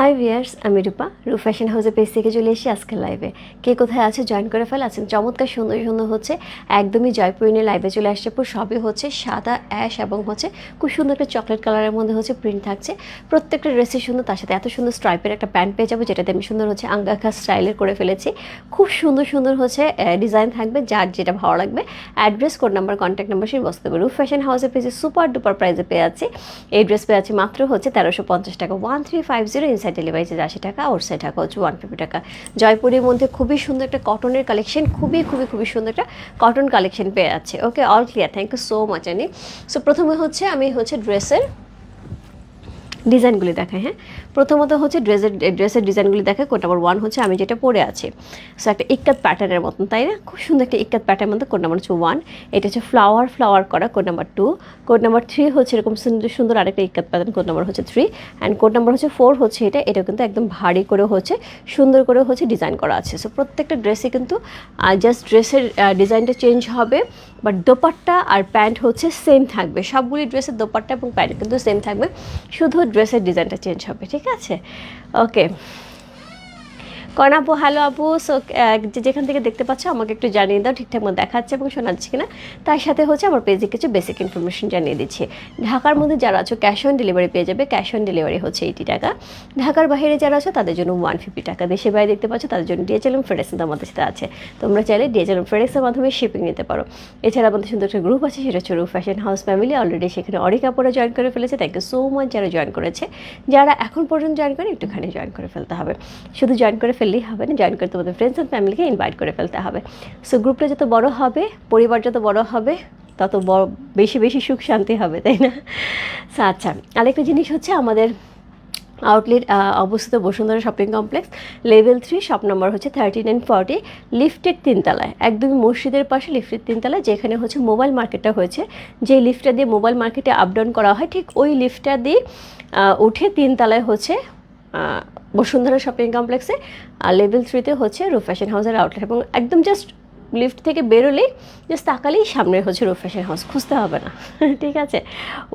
High viewers আমি রূপা রূপ fashion হাউসের পেজ থেকে চলে এসেছি আজকের লাইভে কে কোথায় আছে? জয়েন করে ফেল। আছেন চমৎকার, সুন্দর সুন্দর হচ্ছে। একদমই জয়পুরি নিয়ে লাইভে চলে আসছে। পুরো সবই হচ্ছে সাদা অ্যাশ এবং হচ্ছে খুব সুন্দর একটা চকলেট কালারের মধ্যে হচ্ছে প্রিন্ট থাকছে। প্রত্যেকটা ড্রেসই সুন্দর, তার সাথে এত সুন্দর স্ট্রাইপের একটা প্যান্ট পেয়ে যাব, যেটাতে আমি সুন্দর হচ্ছে আঙ্গাখা স্টাইলের করে ফেলেছি। খুব সুন্দর সুন্দর হচ্ছে ডিজাইন থাকবে, যার যেটা ভালো লাগবে। Address code number contact number সেই বসতে হবে রূপ ফ্যাশন হাউসের পেজে সুপার ডুপার প্রাইসে পেয়ে যাচ্ছি। এই ড্রেস পেয়ে যাচ্ছি মাত্র হচ্ছে তেরোশো পঞ্চাশ টাকা। One three five zero inside delivery charge আশি টাকা ওর সাইড টাকা হচ্ছে ওয়ান ফিফটি টাকা। জয়পুরের মধ্যে খুবই সুন্দর একটা কটনের কালেকশন খুবই খুবই খুবই সুন্দর একটা কটন কালেকশন পেয়ে যাচ্ছে। Okay all clear thank you so much আনি সো প্রথমে হচ্ছে আমি হচ্ছে ড্রেসের ডিজাইনগুলি দেখাই হ্যাঁ? প্রথমত হচ্ছে ড্রেসের ড্রেসের ডিজাইনগুলি দেখায়, কোড নাম্বার ওয়ান হচ্ছে আমি যেটা পরে আছি। সো একটা ইক্কাত প্যাটার্নের মতন, তাই না? খুব সুন্দর একটা ইক্কাত প্যাটার্নের মধ্যে কোড নাম্বার হচ্ছে ওয়ান এটা হচ্ছে ফ্লাওয়ার ফ্লাওয়ার করা code number two code number three হচ্ছে এরকম সুন্দর সুন্দর আরেকটা ইক্কাত প্যাটার্ন কোড নাম্বার হচ্ছে থ্রি অ্যান্ড কোড নাম্বার হচ্ছে ফোর হচ্ছে এটা এটা কিন্তু একদম ভারী করে হচ্ছে, সুন্দর করে হচ্ছে ডিজাইন করা আছে। সো প্রত্যেকটা ড্রেসে কিন্তু জাস্ট ড্রেসের ডিজাইনটা চেঞ্জ হবে বাট দোপাট্টা আর প্যান্ট হচ্ছে সেম থাকবে। সবগুলি ড্রেসের দোপাট্টা এবং প্যান্ট কিন্তু সেম থাকবে। শুধু ড্রেসের ডিজাইনটা চেঞ্জ হবে ঠিক আছে? ওকে কন আপু হ্যালো আপু সো যেখান থেকে দেখতে পাচ্ছ আমাকে একটু জানিয়ে দাও, ঠিকঠাক মতো দেখাচ্ছে এবং শোনাচ্ছে কিনা। তার সাথে হচ্ছে আমার পেজে কিছু বেসিক ইনফরমেশন জানিয়ে দিচ্ছি। ঢাকার মধ্যে যারা আছো ক্যাশ অন ডেলিভারি পেয়ে যাবে। ক্যাশ অন ডেলিভারি হচ্ছে এইটি টাকা। ঢাকার বাইরে যারা আছো, তাদের জন্য ওয়ান ফিফটি টাকা। দেশের বাইরে দেখতে পাচ্ছ, তাদের জন্য ডিএচএলএম ফেডেক্স আমাদের সাথে আছে। তোমরা চাইলে ডিএচএলএম ফেডেক্সের মাধ্যমে শিপিং নিতে পারো। এছাড়া আমাদের সুন্দর একটা গ্রুপ আছে, সেটা হচ্ছে রূপ ফ্যাশন হাউস ফ্যামিলি অলরেডি সেখানে অনেক কাপড়ে জয়েন করে ফেলেছে। থ্যাংক ইউ সো মাচ যারা জয়েন করেছে। যারা এখন পর্যন্ত জয়েন করে একটুখানি জয়েন করে ফেলতে হবে। শুধু জয়েন করে ফেললেই হবে না জয়েন করে তোমাদের ফ্রেন্ডস অ্যান্ড ফ্যামিলিকে ইনভাইট করে ফেলতে হবে। সো গ্রুপটা যত বড় হবে পরিবার যত বড় হবে তত বড় বেশি বেশি সুখ শান্তি হবে তাই না? So, আচ্ছা আরেকটা জিনিস হচ্ছে আমাদের আউটলেট অবস্থিত Bashundhara shopping complex level three shop number হচ্ছে থার্টি নাইন ফর্টি লিফটের তিনতলায় একদমই মসজিদের পাশে লিফটের তিনতলায় যেখানে হচ্ছে মোবাইল মার্কেটটা হয়েছে। যে লিফটটা দিয়ে মোবাইল মার্কেটে আপ ডাউন করা হয় ঠিক ওই লিফটটা দিয়ে উঠে তিনতলায় হচ্ছে বসুন্ধরা শপিং কমপ্লেক্সে, আর লেভেল থ্রিতে হচ্ছে রূপ ফ্যাশন হাউসের আউটলেট এবং একদম জাস্ট লিফট থেকে বেরোলেই জাস্ট তাকালেই সামনে হচ্ছে রূপ ফ্যাশন হাউস, খুঁজতে হবে না। ঠিক আছে?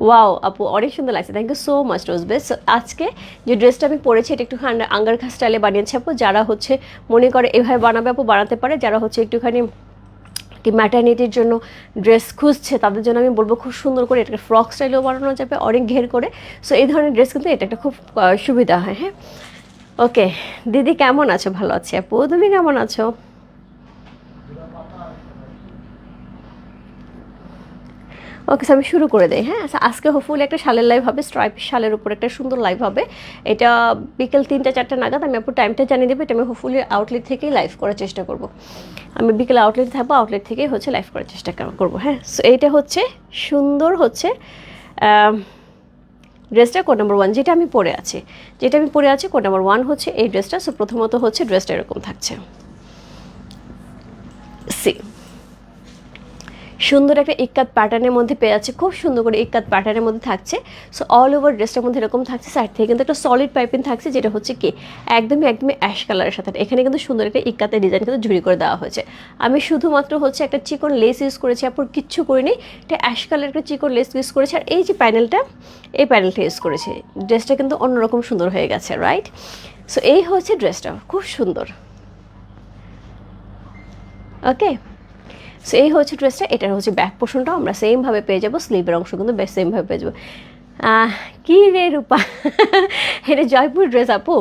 ওয়াও আপু, অনেক সুন্দর লাগছে। Thank you so much rose base আজকে যে ড্রেসটা আমি পরেছি, এটা একটু আঙ্গারখা স্টাইলে বানিয়েছি আপু। যারা হচ্ছে মনে করে এভাবে বানাবে আপু, বানাতে পারে। যারা হচ্ছে একটুখানি কি ম্যাটার্নিটির জন্য ড্রেস খুঁজছে, তাদের জন্য আমি বলব খুব সুন্দর করে এটাকে ফ্রক স্টাইলেও বানানো যাবে, অনেক ঘের করে। সো এই ধরনের ড্রেস কিন্তু এটা একটা খুব সুবিধা হয় হ্যাঁ? ওকে, দিদি কেমন আছো? ভালো আছি আপু। তুমি কেমন আছো? ওকে আমি শুরু করে দিই হ্যাঁ? আজকে হোপফুলি একটা শালের লাইভ হবে স্ট্রাইপ শালের উপর একটা সুন্দর লাইভ হবে। এটা বিকেল তিনটা, চারটা নাগাদ আমি আপু টাইমটা জানিয়ে দেবো, এটা আমি হোপফুলি আউটলেট থেকেই লাইভ করার চেষ্টা করব। আমি বিকেল আউটলেট থাকব আউটলেট থেকেই হচ্ছে লাইভ করার চেষ্টা কর- করব হ্যাঁ? সো এইটা হচ্ছে, সুন্দর হচ্ছে ড্রেসটা কোড নাম্বার ওয়ান, যেটা আমি পরে আছি। যেটা আমি পরে আছি, কোড নাম্বার ওয়ান হচ্ছে এই ড্রেসটা। সো প্রথমত হচ্ছে ড্রেসটা এরকম থাকছে। সি সুন্দর একটা ইক্কাত প্যাটার্নের মধ্যে পেয়ে যাচ্ছে, খুব সুন্দর করে ইক্কাত প্যাটার্নের মধ্যে থাকছে। সো অল ওভার ড্রেসটার মধ্যে এরকম থাকছে সাইড থেকে কিন্তু একটা সলিড পাইপিং থাকছে, যেটা হচ্ছে কি, একদমই একদমই অ্যাশ কালারের সাথে। এখানে কিন্তু সুন্দর একটা ইক্কাতের ডিজাইন কিন্তু ঝুড়ি করে দেওয়া হয়েছে। আমি শুধুমাত্র হচ্ছে একটা চিকন লেস ইউজ করেছি, আপুর কিচ্ছু করিনি, এটা অ্যাশ কালার একটা চিকন লেস ইউজ করেছি। আর এই যে প্যানেলটা এই প্যানেলটা ইউজ করেছি। ড্রেসটা কিন্তু অন্যরকম সুন্দর হয়ে গেছে রাইট সো এই হচ্ছে ড্রেসটা খুব সুন্দর। ওকে সো এই হচ্ছে ড্রেসটা এটার হচ্ছে ব্যাক পোর্শনটাও আমরা সেমভাবে পেয়ে যাব স্লিভের অংশ কিন্তু বেশ সেমভাবে পেয়ে যাব। কি রে রূপা? এটা জয়পুর ড্রেস আপু।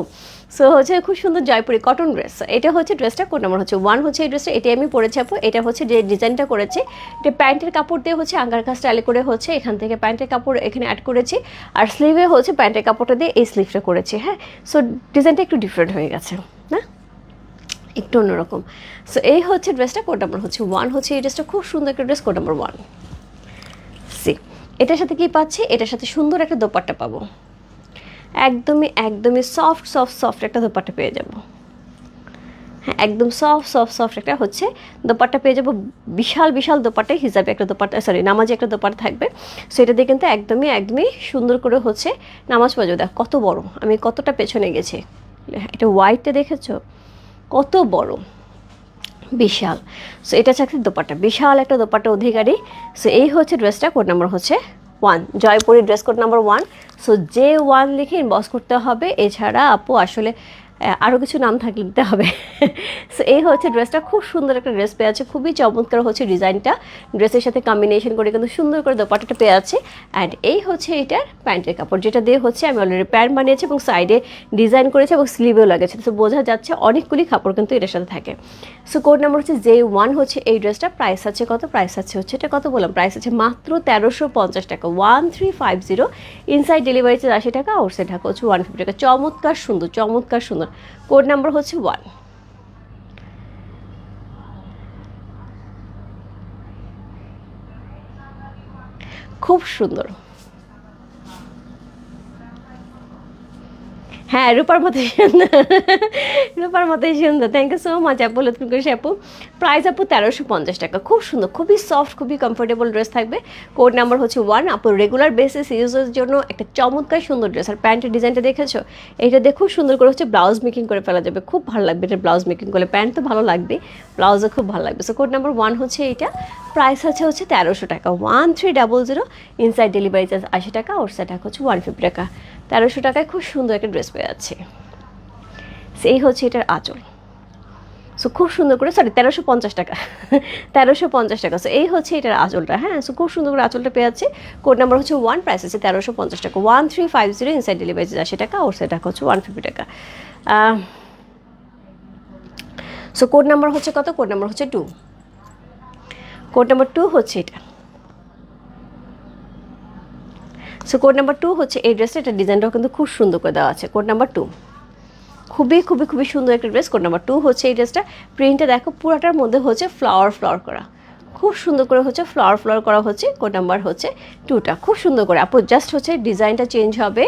সো হচ্ছে খুব সুন্দর জয়পুরি কটন ড্রেস এটা হচ্ছে ড্রেসটা কোন নাম্বার হচ্ছে ওয়ান হচ্ছে এই ড্রেসটা এটাই আমি পরেছি আপু। এটা হচ্ছে যে ডিজাইনটা করেছে, এটা প্যান্টের কাপড় দিয়ে হচ্ছে আঙ্গার আঙ্গারখা স্টাইলে করে হচ্ছে এখান থেকে প্যান্টের কাপড় এখানে অ্যাড করেছি। আর স্লিভে হচ্ছে প্যান্টের কাপড়টা দিয়ে এই স্লিভটা করেছি হ্যাঁ? সো ডিজাইনটা একটু ডিফারেন্ট হয়ে গেছে, না? একটু অন্যরকম। সো এই হচ্ছে ড্রেসটা কোড নাম্বার হচ্ছে ওয়ান হচ্ছে এই ড্রেসটা খুব সুন্দর একটা dress code number one C এটার সাথে কি পাচ্ছি? এটার সাথে সুন্দর একটা দোপাট্টা পাবো। একদমই একদমই সফট সফট সফট একটা দোপাট্টা পেয়ে যাব। হ্যাঁ একদম সফট সফট সফট একটা হচ্ছে দোপাট্টা পেয়ে যাব। বিশাল বিশাল দোপাট্টা হিসাবে একটা দোপাট্টা সরি নামাজে একটা দোপাট্টা থাকবে। সো এটা দিয়ে কিন্তু একদমই একদমই সুন্দর করে হচ্ছে নামাজ পড়াবো দেখ, কত বড়, আমি কতটা পেছনে গেছি। এটা হোয়াইটটা দেখেছ? কত বড়? বিশাল। সো এটা হচ্ছে দোপাট্টা। বিশাল একটা দোপাট্টা অধিকারী। সো এই হচ্ছে ড্রেসটা, কোড নাম্বার হচ্ছে one Jaipuri dress code number one so যে ওয়ান লিখে ইনবক্স করতে হবে, এছাড়া আপু আসলে আরও কিছু নাম থাকলে দিতে হবে। সো এই হচ্ছে ড্রেসটা খুব সুন্দর একটা ড্রেস পেয়ে আছে। খুবই চমৎকার হচ্ছে ডিজাইনটা। ড্রেসের সাথে কম্বিনেশন করে কিন্তু সুন্দর করে দোপাটাটা পেয়ে আছে। অ্যান্ড এই হচ্ছে এটার প্যান্টের কাপড়। যেটা দিয়ে হচ্ছে আমি অলরেডি প্যান্ট বানিয়েছি এবং সাইডে ডিজাইন করেছি এবং স্লিভেও লাগেছে তো বোঝা যাচ্ছে অনেকগুলি কাপড় কিন্তু এটার সাথে থাকে। সো কোড নাম্বার হচ্ছে জে ওয়ান হচ্ছে এই ড্রেসটা প্রাইস আছে কত? প্রাইস আছে হচ্ছে এটা কত বললাম? প্রাইস আছে মাত্র তেরোশো পঞ্চাশ টাকা। One three five zero inside delivery charge আশি টাকা আউটসাইড ঢাকা হচ্ছে ওয়ান ফিফটি টাকা। চমৎকার সুন্দর চমৎকার সুন্দর। কোড নাম্বার হচ্ছে ওয়ান। খুব সুন্দর। হ্যাঁ রূপার মতোই সুন্দর। রূপার মতোই সুন্দর। থ্যাংক ইউ সো মাচ আপু লতুন করে আপু। প্রাইস আপু তেরোশো পঞ্চাশ টাকা। খুব সুন্দর, খুবই সফট খুবই কমফোর্টেবল ড্রেস থাকবে। কোড নাম্বার হচ্ছে ওয়ান আপু রেগুলার বেসিস ইউজের জন্য একটা চমৎকার সুন্দর ড্রেস আর প্যান্টের ডিজাইনটা দেখেছ? এটা দেখো সুন্দর করে হচ্ছে ব্লাউজ মেকিং করে ফেলা যাবে। খুব ভালো লাগবে এটা ব্লাউজ মেকিং করলে। প্যান্ট তো ভালো লাগবে ব্লাউজও খুব ভালো লাগবে। সো কোড নাম্বার ওয়ান হচ্ছে এটা প্রাইস আছে হচ্ছে তেরোশো টাকা। One three double zero inside delivery charge আশি টাকা। আউটসাইড টাকা হচ্ছে ওয়ান ফিফটি টাকা। তেরোশো টাকায় খুব সুন্দর একটা ড্রেস পেয়ে যাচ্ছে। সেই হচ্ছে এটার আঁচল। সো খুব সুন্দর করে সরি তেরোশো পঞ্চাশ টাকা। তেরোশো পঞ্চাশ টাকা। সো এই হচ্ছে এটার আঁচলটা হ্যাঁ? সো খুব সুন্দর করে আঁচলটা পেয়ে যাচ্ছে। কোড নাম্বার হচ্ছে ওয়ান প্রাইস আছে তেরোশো পঞ্চাশ টাকা। One three five zero inside delivery আশি টাকা আউটসাইড টাকা হচ্ছে ওয়ান ফিফটি টাকা। সো কোড নাম্বার হচ্ছে কত? কোড নাম্বার হচ্ছে টু কোড নাম্বার টু হচ্ছে এটা। সো কোড নাম্বার টু হচ্ছে এই ড্রেসটা এটা ডিজাইনটাও কিন্তু খুব সুন্দর করে দেওয়া আছে। কোড নাম্বার টু খুবই খুবই খুবই সুন্দর একটা ড্রেস কোড নাম্বার টু হচ্ছে এই ড্রেসটা প্রিন্টটা দেখো, পুরাটার মধ্যে হচ্ছে ফ্লাওয়ার ফ্লাওয়ার করা। খুব সুন্দর করে হচ্ছে ফ্লাওয়ার ফ্লাওয়ার করা হচ্ছে কোড নাম্বার হচ্ছে টুটা খুব সুন্দর করে। আপু জাস্ট হচ্ছে ডিজাইনটা চেঞ্জ হবে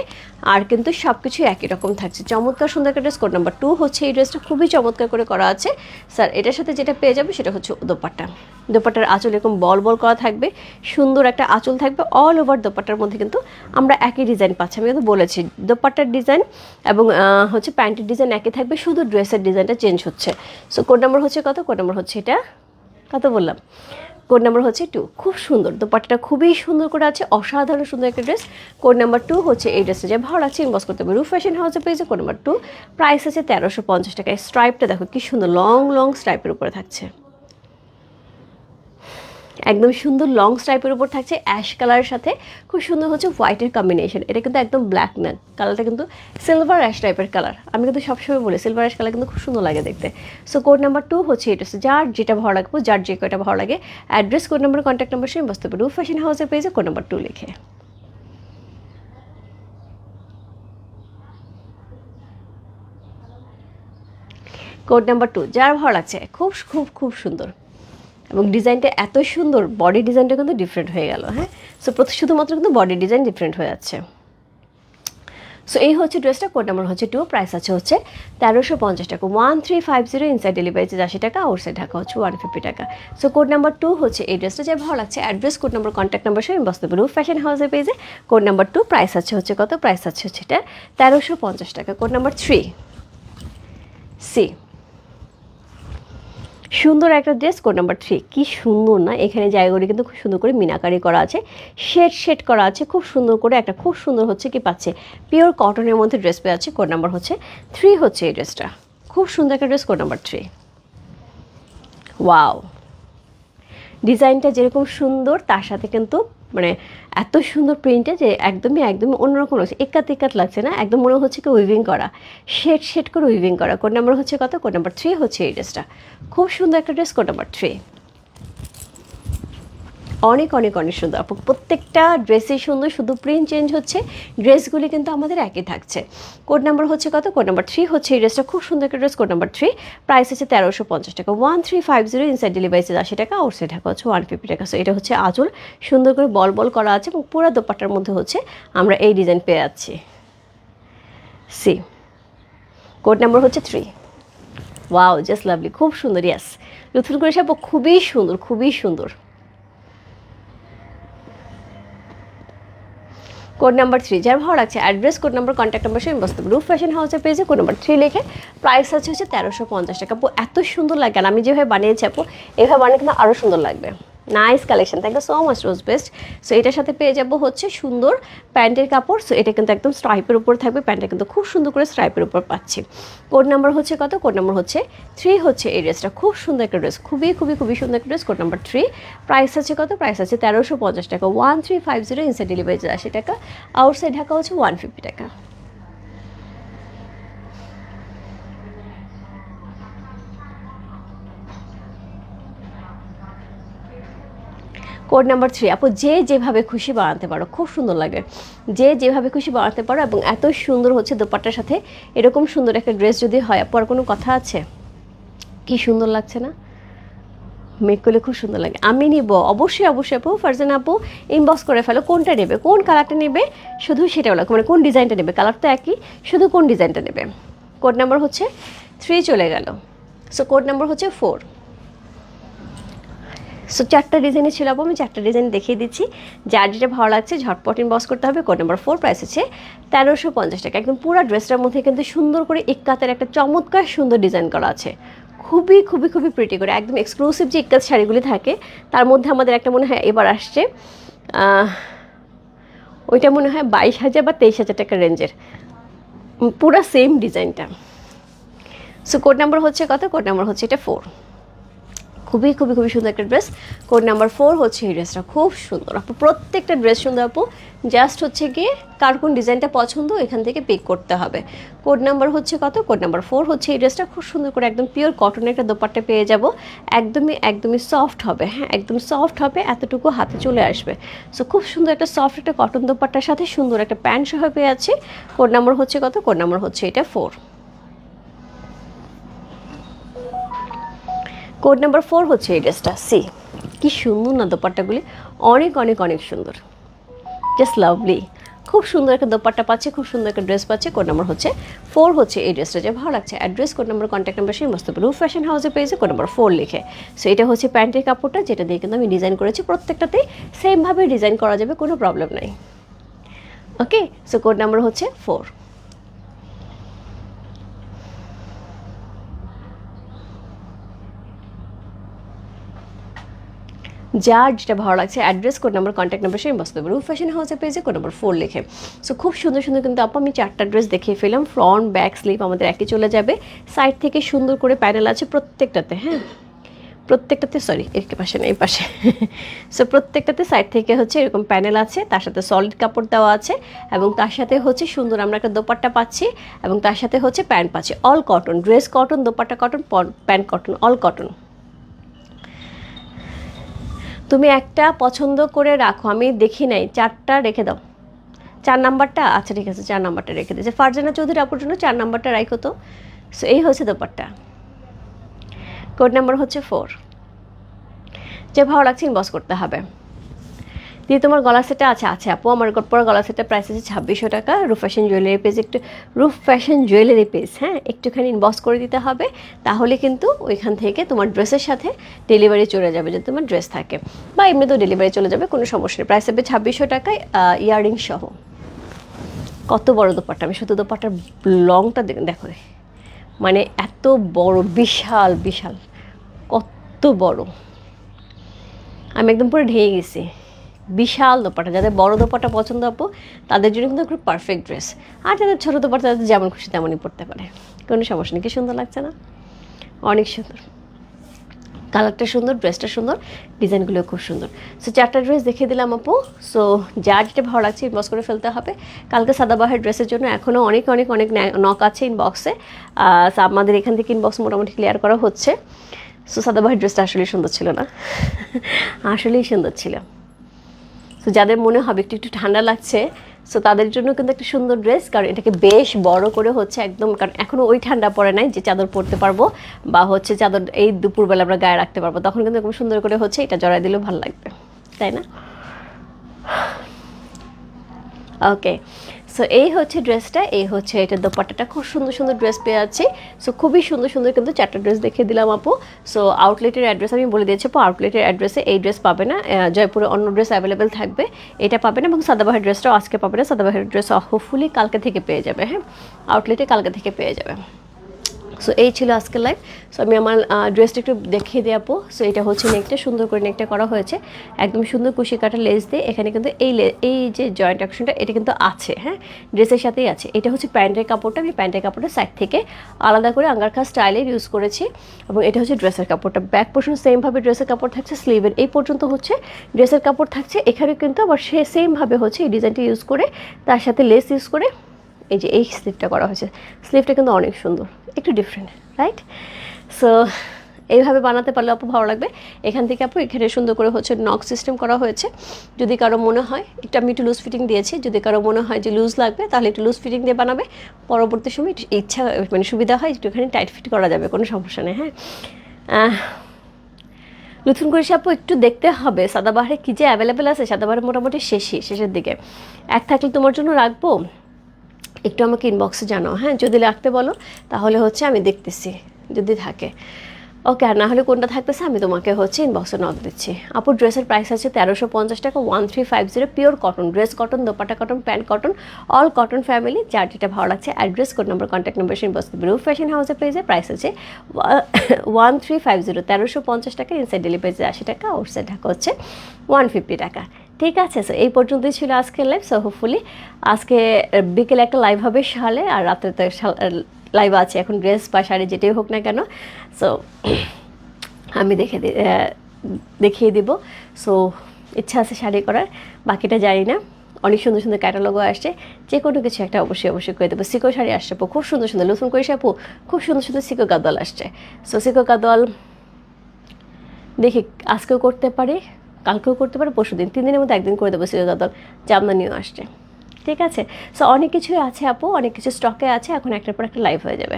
আর কিন্তু সব কিছু একই রকম থাকছে। চমৎকার সুন্দর একটা ড্রেস কোড নাম্বার টু হচ্ছে এই ড্রেসটা খুবই চমৎকার করে করা আছে। স্যার এটার সাথে যেটা পেয়ে যাবে সেটা হচ্ছে দোপাট্টা। দোপাট্টার আঁচল এরকম বল বল করা থাকবে, সুন্দর একটা আঁচল থাকবে অল ওভার দোপাট্টার মধ্যে কিন্তু আমরা একই ডিজাইন পাচ্ছি। আমি কিন্তু বলেছি, দোপাট্টার ডিজাইন এবং হচ্ছে প্যান্টের ডিজাইন একই থাকবে, শুধু ড্রেসের ডিজাইনটা চেঞ্জ হচ্ছে। সো কোড নাম্বার হচ্ছে কত? কোড নাম্বার হচ্ছে এটা। কত বললাম। কোড নাম্বার হচ্ছে টু খুব সুন্দর। দোপাট্টাটা খুবই সুন্দর করে আছে। অসাধারণ সুন্দর একটা ড্রেস কোড নাম্বার টু হচ্ছে এই ড্রেসটা যে ভালো লাগছে ইনবক্স করতে হবে। রুফ ফ্যাশন হাউসে পেয়েছে কোড নাম্বার টু প্রাইস আছে তেরোশো পঞ্চাশ টাকা স্ট্রাইপটা দেখো, কি সুন্দর। লং লং স্ট্রাইপের উপরে থাকছে। একদম সুন্দর লং স্ট্রাইপের উপর থাকছে অ্যাশ কালারের সাথে। খুব সুন্দর হচ্ছে হোয়াইটের কম্বিনেশন এটা কিন্তু একদম ব্ল্যাক না কালারটা কিন্তু সিলভার অ্যাশ টাইপের কালার আমি কিন্তু সবসময় বলি সিলভার অ্যাশ কালার কিন্তু খুব সুন্দর লাগে দেখতে। সো কোড নাম্বার টু হচ্ছে এটা। যার যেটা ভালো লাগবে, যার যে কয়টা ভালো লাগে address code number contact number same বসতে পারে ফ্যাশন হাউসের পেজে কোড নাম্বার টু লিখে। কোড নাম্বার টু যার ভালো লাগছে, খুব খুব খুব সুন্দর। এবং ডিজাইনটা এত সুন্দর বডি ডিজাইনটা কিন্তু ডিফারেন্ট হয়ে গেল হ্যাঁ? সো প্রতি শুধুমাত্র কিন্তু বডি ডিজাইন ডিফারেন্ট হয়ে যাচ্ছে। সো এই হচ্ছে ড্রেসটা কোড নাম্বার হচ্ছে টু প্রাইস আছে হচ্ছে তেরোশো পঞ্চাশ টাকা। One three five zero inside delivery charge আশি টাকা আউটসাইড ঢাকা হচ্ছে ওয়ান ফিফটি টাকা। সো কোড নাম্বার টু হচ্ছে এই ড্রেসটা যে ভালো লাগছে address code number contact number সঙ্গে বসতে পারব ফ্যাশন হাউসের পেজে কোড নাম্বার টু প্রাইস আছে হচ্ছে কত? প্রাইস আছে হচ্ছে এটা তেরোশো পঞ্চাশ টাকা। কোড নাম্বার থ্রি সি সুন্দর একটা ড্রেস কোড নাম্বার থ্রি কি সুন্দর না? এখানে জায়গাগুলি কিন্তু খুব সুন্দর করে মিনাকারি করা আছে। শেড শেড করা আছে। খুব সুন্দর করে একটা খুব সুন্দর হচ্ছে কি পাচ্ছে। পিওর কটনের মধ্যে ড্রেস পেয়ে আছে কোড নাম্বার হচ্ছে থ্রি হচ্ছে এই ড্রেসটা খুব সুন্দর একটা dress code number three wow ডিজাইনটা যেরকম সুন্দর, তার সাথে কিন্তু মানে এত সুন্দর প্রিন্টে যে একদমই একদমই অন্যরকম লাগছে। একাত একাত লাগছে না? একদম মনে হচ্ছে কি উইভিং করা। শেড শেড করে উইভিং করা। কোড নাম্বার হচ্ছে কত? কোড নাম্বার থ্রি হচ্ছে এই ড্রেসটা খুব সুন্দর একটা ড্রেস কোড নাম্বার থ্রি অনেক অনেক অনেক সুন্দর। আপু, প্রত্যেকটা ড্রেসই সুন্দর, শুধু প্রিন্ট চেঞ্জ হচ্ছে ড্রেসগুলি কিন্তু আমাদের একই থাকছে। কোড নাম্বার হচ্ছে কত? কোড নাম্বার থ্রি হচ্ছে এই ড্রেসটা খুব সুন্দর একটা dress code number three price হচ্ছে তেরোশো পঞ্চাশ টাকা। One three five zero inside delivery charge আশি টাকা আউটসাইড টাকা হচ্ছে ওয়ান ফিফটি টাকা। সো এটা হচ্ছে আঁচল। সুন্দর করে বল বল করা আছে এবং পুরো দোপাটার মধ্যে হচ্ছে আমরা এই ডিজাইন পেয়ে যাচ্ছি। সি কোড নাম্বার হচ্ছে থ্রি ওয়াও জাস্ট লাভলি খুব সুন্দর ইয়াস লুথুন করে সাপ খুবই সুন্দর খুবই সুন্দর। কোড নাম্বার থ্রি, যার ভালো লাগছে address, code number contact number সেই বসতে রুফ ফ্যাশন হাউসের পেজে কোড নাম্বার থ্রি লিখে প্রাইস আছে হচ্ছে তেরোশো পঞ্চাশ টাকা। এত সুন্দর লাগে আর আমি যেভাবে বানিয়েছি আপু, এভাবে বানিয়ে কিন্তু আরও সুন্দর লাগবে। Nice collection thank you so much rose best so এটার সাথে পেয়ে যাব হচ্ছে সুন্দর প্যান্টের কাপড়। সো এটা কিন্তু একদম স্ট্রাইপের উপর থাকবে। প্যান্টটা কিন্তু খুব সুন্দর করে স্ট্রাইপের উপর পাচ্ছি। কোড নাম্বার হচ্ছে কত? কোড নাম্বার হচ্ছে থ্রি হচ্ছে এই ড্রেসটা খুব সুন্দর একটা ড্রেস খুবই খুবই খুবই সুন্দর একটা dress code number three price আছে কত? প্রাইস আছে তেরোশো পঞ্চাশ টাকা। One three five zero inside delivery আশি টাকা। আউটসাইড ঢাকা হচ্ছে ওয়ান ফিফটি টাকা। কোড নাম্বার থ্রি আপু, যে যেভাবে খুশি বানাতে পারো, খুব সুন্দর লাগে। যে যেভাবে খুশি বানাতে পারো এবং এত সুন্দর হচ্ছে দোপাট্টার সাথে, এরকম সুন্দর একটা ড্রেস যদি হয়, আপু, আর কোনো কথা আছে? কি সুন্দর লাগছে না? মেক করলে খুব সুন্দর লাগে। আমি নিব, অবশ্যই অবশ্যই, আপু, ফারজান আপু ইনবক্স করে ফেলো, কোনটা নেবে, কোন কালারটা নেবে, শুধু সেটা বলো মানে কোন ডিজাইনটা নেবে কালার তো একই, শুধু কোন ডিজাইনটা নেবে। কোড নাম্বার হচ্ছে থ্রি চলে গেল। সো কোড নাম্বার হচ্ছে ফোর সো চারটা ডিজাইনে ছিল আমি চারটা ডিজাইন দেখিয়ে দিচ্ছি। যার যেটা ভালো লাগছে, ঝটপট ইনবক্স করতে হবে। কোড নাম্বার ফোর প্রাইস আছে তেরোশো পঞ্চাশ টাকা। একদম পুরো ড্রেসটার মধ্যে কিন্তু সুন্দর করে ইক্কাতের একটা চমৎকার সুন্দর ডিজাইন করা আছে। খুবই খুবই খুবই প্রিটি করে। একদম এক্সক্লুসিভ যে ইক্কাত শাড়িগুলি থাকে, তার মধ্যে আমাদের একটা মনে হয় এবার আসছে ওইটা মনে হয় বাইশ হাজার বা তেইশ হাজার টাকা রেঞ্জের পুরো সেম ডিজাইনটা সো কোড নাম্বার হচ্ছে কত? কোড নাম্বার হচ্ছে এটা ফোর খুবই খুবই খুবই সুন্দর একটা ড্রেস কোড নাম্বার ফোর হচ্ছে এই ড্রেসটা খুব সুন্দর। আপু, প্রত্যেকটা ড্রেস সুন্দর আপু। জাস্ট হচ্ছে গিয়ে কার কোন ডিজাইনটা পছন্দ, এখান থেকে পিক করতে হবে। কোড নাম্বার হচ্ছে কত? কোড নাম্বার ফোর হচ্ছে এই ড্রেসটা খুব সুন্দর করে একদম পিওর কটনের একটা দোপাট্টা পেয়ে যাব। একদমই একদমই সফট হবে হ্যাঁ? একদম সফট হবে, এতটুকু হাতে চলে আসবে। সো খুব সুন্দর একটা সফট একটা কটন দোপাট্টার সাথে সুন্দর একটা প্যান্ট সহ পেয়ে আছে কোড নাম্বার হচ্ছে কত? কোড নাম্বার হচ্ছে এটা ফোর কোড নাম্বার ফোর হচ্ছে এই ড্রেসটা। সি, কি সুন্দর না দোপাট্টাগুলি। অনেক অনেক অনেক সুন্দর। জাস্ট লাভলি খুব সুন্দর একটা দোপাট্টা পাচ্ছে, খুব সুন্দর একটা ড্রেস পাচ্ছে। কোড নাম্বার হচ্ছে ফোর হচ্ছে এই ড্রেসটা, যে ভালো লাগছে। Address code number contact number, সেই মস্ত ব্লু ফ্যাশন হাউসে পেয়েছে কোড নাম্বার ফোর লিখে। সো এটা হচ্ছে প্যান্টের কাপড়টা, যেটা দিয়ে কিন্তু আমি ডিজাইন করেছি। প্রত্যেকটাতেই সেমভাবে ডিজাইন করা যাবে, কোনো প্রবলেম নাই। ওকে সো কোড নাম্বার হচ্ছে ফোর। যার যেটা ভালো লাগছে address code number contact number সেই বসতে পারব ফ্যাশন হাউসে পেয়েছে কোড নাম্বার ফোর লিখে। সো খুব সুন্দর সুন্দর কিন্তু আপু, আমি চারটা ড্রেস দেখিয়ে ফেলাম ফ্রন্ট ব্যাক স্লিপ আমাদের একই চলে যাবে। সাইড থেকে সুন্দর করে প্যানেল আছে প্রত্যেকটাতে হ্যাঁ? প্রত্যেকটাতে সরি এর পাশে না, এই পাশে। সো প্রত্যেকটাতে সাইড থেকে হচ্ছে এরকম প্যানেল আছে, তার সাথে সলিড কাপড় দেওয়া আছে এবং তার সাথে হচ্ছে সুন্দর আমরা একটা দোপাট্টা পাচ্ছি এবং তার সাথে হচ্ছে প্যান্ট পাচ্ছি। All cotton dress cotton dupatta cotton pant cotton all cotton তুমি একটা পছন্দ করে রাখো, আমি দেখি নাই, চারটা রেখে দাও। চার নাম্বারটা আচ্ছা ঠিক আছে, চার নাম্বারটা রেখে দিয়েছে। ফারজানা চৌধুরী আপুর জন্য চার নাম্বারটা রাখো তো। সো এই হয়েছে দোপারটা কোড নাম্বার হচ্ছে ফোর যে ভালো লাগছে ইনবক্স করতে হবে। দিয়ে তোমার গলা সেটটা আছে আছে আপু, আমার পরে গলা সেটটা প্রাইস আছে ছাব্বিশশো টাকা রুফ ফ্যাশন জুয়েলারি পেজ একটু রুফ ফ্যাশন জুয়েলারি পেজ হ্যাঁ একটুখানি ইনবক্স করে দিতে হবে, তাহলে কিন্তু ওইখান থেকে তোমার ড্রেসের সাথে ডেলিভারি চলে যাবে, যদি তোমার ড্রেস থাকে। বা এমনিতেও ডেলিভারি চলে যাবে, কোনো সমস্যা নেই। প্রাইস হবে ছাব্বিশশো টাকায় ইয়াররিং সহ। কত বড় দোপাট্টা, আমি শুধু দোপাট্টার লংটা দেখো মানে এত বড়, বিশাল বিশাল, কত বড়। আমি একদম পুরো ঢেয়ে গেছি। বিশাল দোপাটা। যাদের বড় দোপাটা পছন্দ আপু, তাদের জন্য কিন্তু খুব পারফেক্ট ড্রেস আর যাদের ছোটো দোপাটা, তাদের যেমন খুশি তেমনই পড়তে পারে। কোনো সমস্যা নেই। কি সুন্দর লাগছে না? অনেক সুন্দর। কালারটা সুন্দর ড্রেসটা সুন্দর, ডিজাইনগুলো খুব সুন্দর। সো চারটা ড্রেস দেখিয়ে দিলাম আপু। সো যার যেটা ভালো লাগছে ইনবক্স করে ফেলতে হবে। কালকে সাদাবাহের ড্রেসের জন্য এখনও অনেক অনেক অনেক নক আছে ইনবক্সে আমাদের এখান থেকে ইনবক্স মোটামুটি ক্লিয়ার করা হচ্ছে। সো সাদাবাহের ড্রেসটা আসলেই সুন্দর ছিল না। আসলেই সুন্দর ছিল। সো যাদের মনে হবে একটু একটু ঠান্ডা লাগছে সো তাদের জন্য কিন্তু একটা সুন্দর ড্রেস কারণ এটাকে বেশ বড় করে হচ্ছে একদম, কারণ এখনও ওই ঠান্ডা পড়ে নাই যে চাদর পরতে পারব, বা হচ্ছে চাদর এই দুপুরবেলা আমরা গায়ে রাখতে পারব। তখন কিন্তু এরকম সুন্দর করে হচ্ছে এটা জড়াই দিলেও ভালো লাগবে। তাই না? ওকে সো এই হচ্ছে ড্রেসটা, এই হচ্ছে এটা দোপাট্টাটা। খুব সুন্দর সুন্দর ড্রেস পেয়ে আছে সো খুবই সুন্দর সুন্দর কিন্তু চারটা ড্রেস দেখিয়ে দিলাম আপু। সো আউটলেটের অ্যাড্রেস আমি বলে দিয়েছি আপু আউটলেটের অ্যাড্রেসে এই ড্রেস পাবে না। জয়পুরে অন্য ড্রেস অ্যাভেলেবেল থাকবে। এটা পাবে না এবং সাদাবাহার ড্রেসটাও আজকে পাবে না। সাদাবাহার ড্রেস হোপফুলি কালকে থেকে পেয়ে যাবে হ্যাঁ? আউটলেটে কালকে থেকে পেয়ে যাবে। সো এই ছিল আজকের লাইভ সো আমি আমার ড্রেসটা একটু দেখিয়ে দিয়ে আপু। সো এটা হচ্ছে নেকটা সুন্দর করে নেকটা করা হয়েছে। একদম সুন্দর কুশি কাটা লেস দিয়ে। এখানে কিন্তু এই এই যে জয়েন্ট অ্যাকশনটা এটা কিন্তু আছে হ্যাঁ? ড্রেসের সাথেই আছে। এটা হচ্ছে প্যান্টের কাপড়টা। আমি প্যান্টের কাপড়টা সাইড থেকে আলাদা করে আঙ্গারখা স্টাইলের ইউজ করেছি। এবং এটা হচ্ছে ড্রেসের কাপড়টা। ব্যাক পোর্শন সেমভাবে ড্রেসের কাপড় থাকছে স্লিভের এই পর্যন্ত হচ্ছে ড্রেসের কাপড় থাকছে। এখানে কিন্তু আবার সে সেমভাবে হচ্ছে এই ডিজাইনটা ইউজ করে, তার সাথে লেস ইউজ করে এই যে এই স্লিভটা করা হয়েছে। স্লিভটা কিন্তু অনেক সুন্দর, একটু ডিফারেন্ট রাইট সো এইভাবে বানাতে পারলে আপু ভালো লাগবে। এখান থেকে আপু এখানে সুন্দর করে হচ্ছে নক সিস্টেম করা হয়েছে। যদি কারও মনে হয়, একটু আমি একটু লুজ ফিটিং দিয়েছি। যদি কারও মনে হয় যে লুজ লাগবে, তাহলে একটু লুজ ফিটিং দিয়ে বানাবে। পরবর্তী সময় ইচ্ছা মানে সুবিধা হয়, একটু একটুখানি টাইট ফিট করা যাবে, কোনো সমস্যা নেই হ্যাঁ? নতুন করে আপু একটু দেখতে হবে, সাদাবাহারে কী যে অ্যাভেলেবেল আছে, সাদাবাহারে মোটামুটি শেষই, শেষের দিকে। এক থাকলে তোমার জন্য রাখব একটু আমাকে ইনবক্সে জানাও। হ্যাঁ যদি রাখতে বলো, তাহলে হচ্ছে আমি দেখতেছি, যদি থাকে। ওকে আর না হলে কোনটা থাকতেছে, আমি তোমাকে হচ্ছে ইনবক্সে নক দিচ্ছি। আপু ড্রেসের প্রাইস আছে তেরোশো পঞ্চাশ টাকা one three five zero pure cotton dress cotton dupatta cotton pant cotton all cotton family যার যেটা ভালো লাগছে address code number contact number inbox Blue Fashion হাউসের পেজে প্রাইস আছে ওয়ান থ্রি ফাইভ জিরো তেরোশো পঞ্চাশ টাকা ইনসাইড ডেলিভারি আশি টাকা আউটসাইড ঢাকা হচ্ছে ওয়ান ফিফটি টাকা। ঠিক আছে সো এই পর্যন্তই ছিল আজকের লাইভ সো হোপফুলি আজকে বিকেলে একটা লাইভ হবে সালে আর রাত্রে তো লাইভ আছে। এখন ড্রেস বা শাড়ি যেটাই হোক না কেন সো আমি দেখে দেখিয়ে দিব। সো ইচ্ছা আছে শাড়ি করার, বাকিটা জানি না। অনেক সুন্দর সুন্দর ক্যাটালগও আসছে। যে কোনো কিছু একটা অবশ্যই অবশ্যই করে দেবো। সিকো শাড়ি আসছে আপু, খুব সুন্দর সুন্দর। নতুন করে আপু, খুব সুন্দর সুন্দর সিকো গাদোয়াল আসছে। সো সিকো গাদোয়াল দেখি, আজকেও করতে পারি। কালকেও করতে পারি পরশু দিন তিন দিনের মধ্যে একদিন করে দেবো সিরো দাদল জামদানিও আসছে। ঠিক আছে? সো অনেক কিছুই আছে আপু, অনেক কিছু স্টকে আছে, এখন একটার পর একটা লাইভ হয়ে যাবে।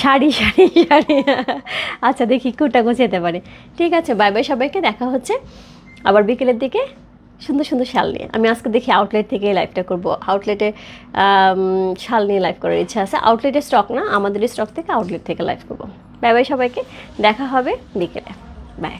শাড়ি শাড়ি শাড়ি। আচ্ছা দেখি কোনটা যেতে পারে। ঠিক আছে বাই বাই সবাইকে, দেখা হচ্ছে আবার বিকেলের দিকে সুন্দর সুন্দর শাল নিয়ে। আমি আজকে দেখি আউটলেট থেকে লাইভটা করব। আউটলেটে শাল নিয়ে লাইভ করার ইচ্ছা আছে। আউটলেটের স্টক না, আমাদের স্টক থেকে আউটলেট থেকে লাইভ করব। বাই বাই সবাইকে দেখা হবে বিকেলে। বাই।